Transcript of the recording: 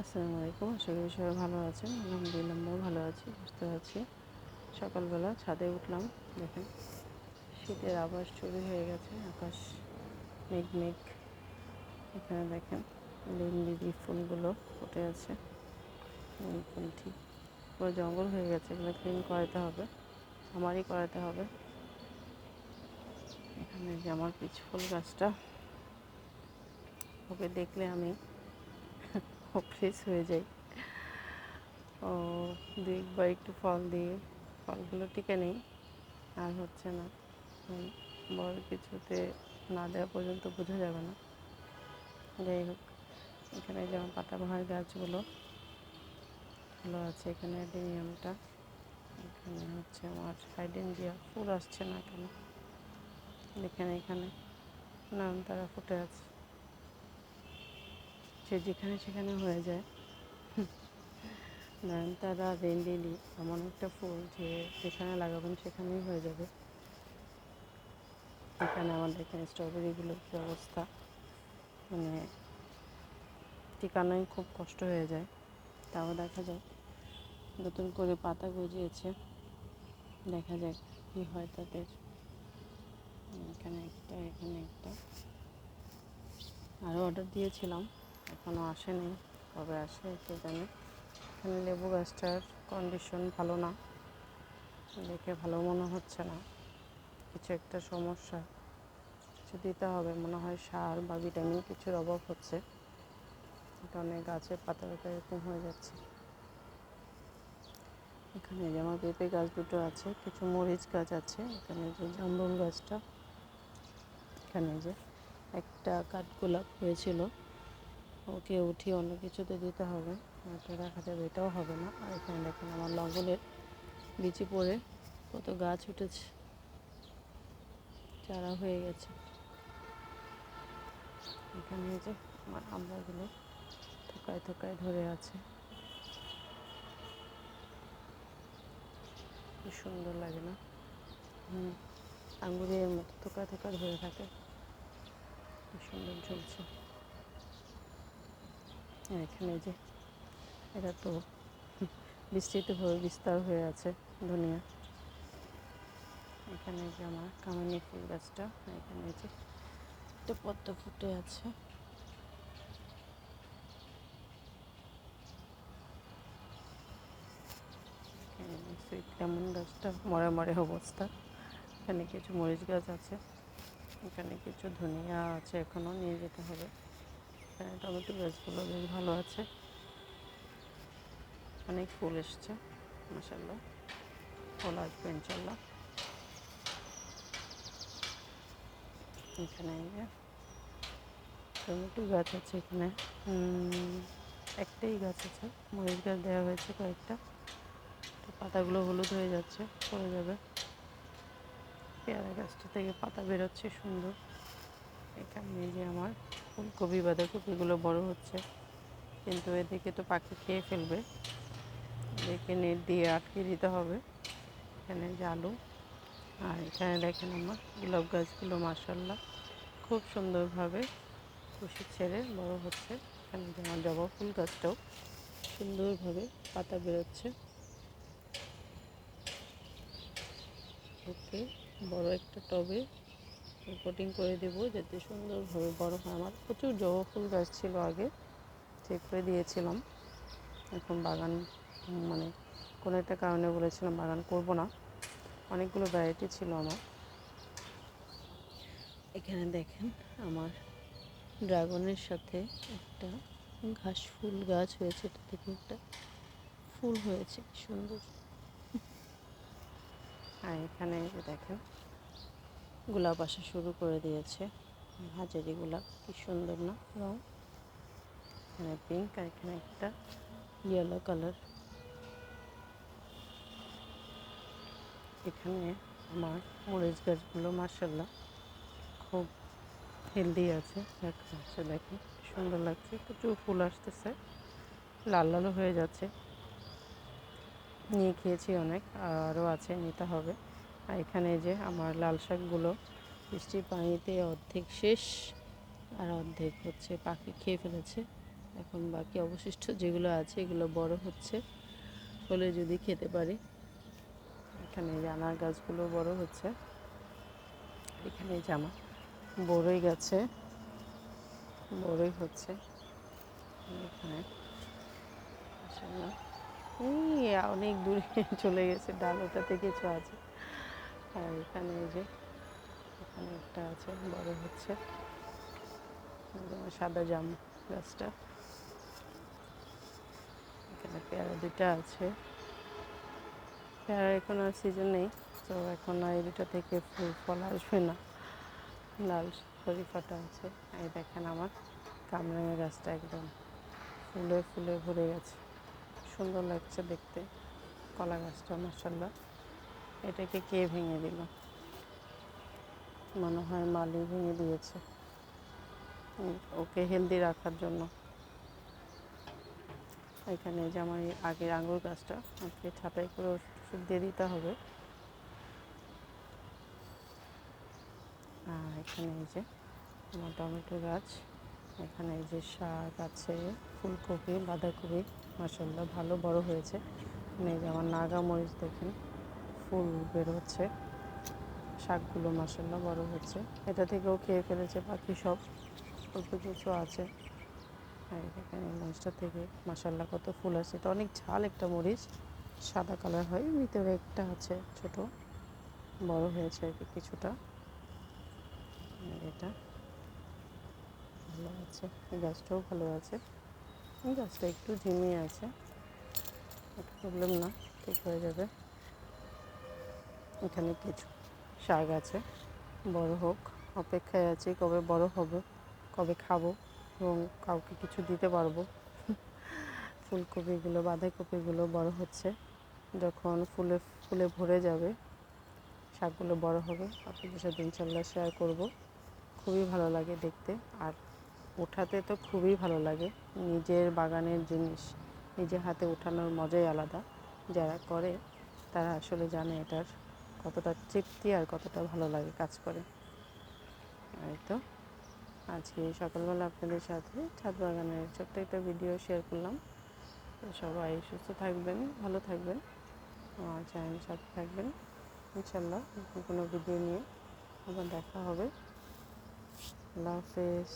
আসসালামু আলাইকুম আশা করি সবাই ভালো আছেন। আলহামদুলিল্লাহ, আমিও ভালো আছি বুঝতে পারছি সকালবেলা ছাদে উঠলাম, দেখেন। শীতের আবাস শুরু হয়ে গেছে, আকাশ মেঘ মেঘ। এখানে দেখেন লিম লিলি ফুলগুলো ফুটে আছে। ফুলটি পুরো জঙ্গল হয়ে গেছে, এগুলো ক্লিন করাতে হবে। আমারই করাতে হবে। এখানে যে আমার পিচ ফুল গাছটা, ওকে দেখলে আমি ফ্রেশ হয়ে যাই ও দু একবার একটু ফল দিয়ে, ফলগুলো টিকে নেই, আর হচ্ছে না। বড় কিছুতে না দেওয়া পর্যন্ত বোঝা যাবে না। যাই হোক, এখানে যেমন পাতাবাহার গাছগুলো, ভালো আছে এখানে অ্যাডেনিয়ামটা। এখানে হচ্ছে আমার হাইডেনজিয়া ফুল আসছে না কেন এখানে এখানে, নয়নতারা ফুটে আছে। সে যেখানে সেখানে হয়ে যায়। নয়নতারা রেন লিলি এমন একটা ফুল যে যেখানে লাগাবেন সেখানেই হয়ে যাবে। এখানে আমাদের এখানে স্ট্রবেরিগুলোর কী অবস্থা? মানে ঠিকানাই খুব কষ্ট হয়ে যায়। তাও দেখা যায় নতুন করে পাতা গজিয়েছে। দেখা যাক কী হয় তাদের। এখানে একটা এখানে একটা। আরও অর্ডার দিয়েছিলাম। এখনও আসেনি, কবে আসে কে জানে। এখানে লেবু গাছটার কন্ডিশন ভালো না, দেখে ভালো মনে হচ্ছে না। কিছু একটা সমস্যা কিছু দিতে হবে, মনে হয় সার বা ভিটামিন কিছুর অভাব হচ্ছে। কারণে গাছের পাতা পাতা এরকম হয়ে যাচ্ছে। এখানে যে আমার পেঁপে গাছ দুটো আছে, কিছু মরিচ গাছ আছে, এখানে যে জামরুল গাছটা, এখানে যে একটা কাঠগোলাপ হয়েছিল। ওকে উঠিয়ে অন্য কিছুতে দিতে হবে। নয়তো দেখা যাবে, এটাও হবে না। আর এখানে দেখেন আমার লঙ্গলের বিচি পড়ে কত গাছ উঠেছে। চারা হয়ে গেছে। এখানে যে আমার আমরাগুলো থোকায় থোকায় ধরে আছে। কি সুন্দর লাগে না? আঙ্গুরের মতো থোকা থোকা ধরে থাকে। সুন্দর ঝুলছে। এখানে যে, এটা তো বিস্তৃতভাবে বিস্তার হয়ে আছে দুনিয়া। এখানে যে আমার কামানি ফুল গাছটা, এখানে যে একটা পদ্ম ফুটে আছে। লেমন গাছটা, মরে মরে অবস্থা। এখানে কিছু মরিচ গাছ আছে, এখানে কিছু ধনিয়া আছে এখনও নিয়ে যেতে হবে। এখানে টমেটো গাছগুলো বেশ ভালো আছে। অনেক ফুল এসছে মাসাল্লাহ ফল আসবে ইনশাল্লাহ এখানে টমেটো গাছ আছে এখানে। একটাই গাছ আছে, মরিচ গাছ দেওয়া হয়েছে কয়েকটা। তো পাতাগুলো হলুদ হয়ে যাচ্ছে, পড়ে যাবে। পেয়ারা গাছটা থেকে পাতা বেরোচ্ছে সুন্দর। এখানে যে আমার ফুলকপি বাঁধাকপিগুলো বড় হচ্ছে। কিন্তু এদিকে তো পাখি খেয়ে ফেলবে। এদিকে নেট দিয়ে আটকে দিতে হবে। এখানে আলু আর এখানে দেখেন আমার গোলাপ গাছগুলো মাসাল্লাহ খুব সুন্দরভাবে কুশি ছেড়ে বড় হচ্ছে। এখানে যে আমার জবা ফুল গাছটাও সুন্দরভাবে পাতা বেরোচ্ছে। ওকে, বড় একটা টবে রিপোর্টিং করে দেবো যাতে সুন্দরভাবে বড় হয়। আমার প্রচুর জবা ফুল গাছ ছিল আগে, ঠিক করে দিয়েছিলাম। এখন বাগান মানে কোনো একটা কারণে বলেছিলাম বাগান করব না। অনেকগুলো ভ্যারাইটি ছিল আমার। এখানে দেখেন আমার ড্রাগনের সাথে একটা ঘাস ফুল গাছ হয়েছে। এটা থেকে একটা ফুল হয়েছে সুন্দর। আর এখানে দেখেন গোলাপ আসা শুরু করে দিয়েছে। হাজারি গোলাপ কি সুন্দর না? রং এখানে পিঙ্ক আর এখানে একটা ইয়েলো কালার এখানে আমার মরিচ গাছগুলো মার্শাল্লাহ খুব হেলদি আছে। দেখা যাচ্ছে দেখেন সুন্দর লাগছে। প্রচুর ফুল আসতেছে লাল লালও হয়ে যাচ্ছে। নিয়ে খেয়েছি অনেক আরও আছে নিতে হবে। আর এখানে যে আমার লাল শাকগুলো বৃষ্টির পানিতে অর্ধেক শেষ আর অর্ধেক হচ্ছে পাখি খেয়ে ফেলেছে। এখন বাকি অবশিষ্ট যেগুলো আছে, এগুলো বড় হচ্ছে হলে যদি খেতে পারি। এখানে যে আনার গাছগুলো বড় হচ্ছে। এখানে এই জামা বড়ই গাছে, বড়ই হচ্ছে। এখানে এই অনেক দূরে চলে গেছে, ডাল ওটাতে কিছু আছে। আর এখানে এই যে, এখানে একটা আছে, বড় হচ্ছে। সাদা জাম গাছটা। এখানে পেয়ারা দুটা আছে। পেয়ারা এখন আর সিজন নেই, তো এখন এই দুটো থেকে ফুল, ফল আসবে না। লাল শরীফাটা আছে, এই দেখেন আমার কামরাঙা গাছটা একদম ফুলে ফুলে ভরে গেছে। সুন্দর লাগছে দেখতে, কলা গাছটা মাসাল্লাহ এটাকে কে ভেঙে দিল? মনে হয় মালি ভেঙে দিয়েছে। ওকে হেলদি রাখার জন্য। এখানে যে আমার আগের আঙুর গাছটা আজকে ছাটাই করে ওষুধ দিয়ে দিতে হবে। আর এখানে এই যে আমার টমেটো গাছ, এখানে এই যে শাক আছে, ফুলকপি, বাঁধাকপি মাসাল্লাহ ভালো বড় হয়েছে। এই যে আমার নাগা মরিচ দেখেন। ফুল বের হচ্ছে। শাকগুলো মাসাল্লাহ বড় হচ্ছে। এটা থেকেও খেয়ে ফেলেছে বাকি সব। অল্প কিছু আছে। আর এই দেখেন মরিচটা থেকে মাসাল্লাহ কত ফুল আছে এটা অনেক ঝাল একটা মরিচ। সাদা কালার হয় ভিতরে একটা আছে ছোট। বড় হয়েছে আর কি কিছুটা। এটা। ভালো আছে। এই গাছটাও ভালো আছে। গাছটা একটু ঝিমিয়ে আছে। প্রবলেম না, ঠিক হয়ে যাবে। এখানে কিছু শাক আছে। বড় হোক, অপেক্ষায় আছি কবে বড় হবে, কবে খাব এবং কাউকে কিছু দিতে পারব। ফুলকপিগুলো, বাঁধাকপিগুলো বড় হচ্ছে। যখন ফুলে ফুলে ভরে যাবে, শাকগুলো বড় হবে। আপনাদের সাথে ইনশাল্লাহ শেয়ার করব। খুবই ভালো লাগে দেখতে। আর ওঠাতে তো খুবই ভালো লাগে। নিজের বাগানের জিনিস, নিজে হাতে ওঠানোর মজাই আলাদা। যারা করে, তারা আসলে জানে এটার কতটা তৃপ্তি আর কতটা ভালো লাগে কাজ করে। এই তো। আজকে সকালবেলা আপনাদের সাথে ছাদ বাগানের ছোট্ট একটা ভিডিও শেয়ার করলাম। সবাই সুস্থ থাকবেন, ভালো থাকবেন, আমার চ্যানেলের সাথে থাকবেন। ইনশাল্লাহ কোনো ভিডিও নিয়ে আবার দেখা হবে। আল্লাহ হাফেজ।